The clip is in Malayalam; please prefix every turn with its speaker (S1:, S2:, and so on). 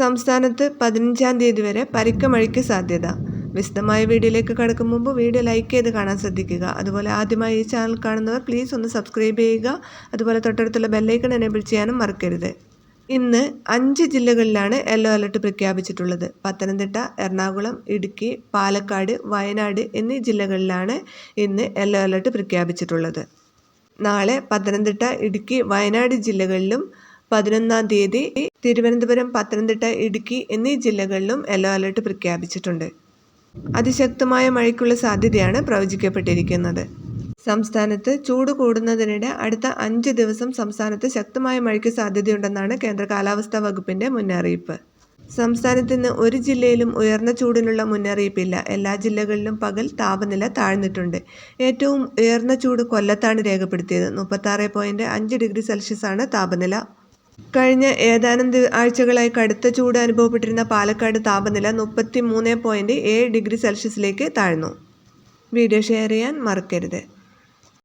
S1: സംസ്ഥാനത്ത് പതിനഞ്ചാം തീയതി വരെ പരിക്ക മഴയ്ക്ക് സാധ്യത. വിശദമായ വീഡിയോയിലേക്ക് കടക്കും മുമ്പ് വീഡിയോ ലൈക്ക് ചെയ്ത് കാണാൻ ശ്രദ്ധിക്കുക. അതുപോലെ ആദ്യമായി ഈ ചാനൽ കാണുന്നവർ പ്ലീസ് ഒന്ന് സബ്സ്ക്രൈബ് ചെയ്യുക. അതുപോലെ തൊട്ടടുത്തുള്ള ബെല്ലൈക്കൺ എനേബിൾ ചെയ്യാനും മറക്കരുത്. ഇന്ന് അഞ്ച് ജില്ലകളിലാണ് യെല്ലോ അലർട്ട് പ്രഖ്യാപിച്ചിട്ടുള്ളത്. പത്തനംതിട്ട എറണാകുളം ഇടുക്കി പാലക്കാട് വയനാട് എന്നീ ജില്ലകളിലാണ് ഇന്ന് യെല്ലോ അലർട്ട് പ്രഖ്യാപിച്ചിട്ടുള്ളത്. നാളെ പത്തനംതിട്ട ഇടുക്കി വയനാട് ജില്ലകളിലും പതിനൊന്നാം തീയതി തിരുവനന്തപുരം പത്തനംതിട്ട ഇടുക്കി എന്നീ ജില്ലകളിലും യെല്ലോ അലർട്ട് പ്രഖ്യാപിച്ചിട്ടുണ്ട്. അതിശക്തമായ മഴയ്ക്കുള്ള സാധ്യതയാണ് പ്രവചിക്കപ്പെട്ടിരിക്കുന്നത്. സംസ്ഥാനത്ത് ചൂട് കൂടുന്നതിനിടെ അടുത്ത അഞ്ച് ദിവസം സംസ്ഥാനത്ത് ശക്തമായ മഴയ്ക്ക് സാധ്യതയുണ്ടെന്നാണ് കേന്ദ്ര കാലാവസ്ഥാ വകുപ്പിന്റെ മുന്നറിയിപ്പ്. സംസ്ഥാനത്ത് ഇന്ന് ഒരു ജില്ലയിലും ഉയർന്ന ചൂടിനുള്ള മുന്നറിയിപ്പില്ല. എല്ലാ ജില്ലകളിലും പകൽ താപനില താഴ്ന്നിട്ടുണ്ട്. ഏറ്റവും ഉയർന്ന ചൂട് കൊല്ലത്താണ് രേഖപ്പെടുത്തിയത്. മുപ്പത്താറ് പോയിന്റ് അഞ്ച് ഡിഗ്രി സെൽഷ്യസാണ് താപനില. കഴിഞ്ഞ ഏതാനും ആഴ്ചകളായി കടുത്ത ചൂട് അനുഭവപ്പെട്ടിരുന്ന പാലക്കാട് താപനില മുപ്പത്തി മൂന്ന് പോയിന്റ് ഏഴ് ഡിഗ്രി സെൽഷ്യസിലേക്ക് താഴ്ന്നു. വീഡിയോ ഷെയർ ചെയ്യാൻ മറക്കരുത്.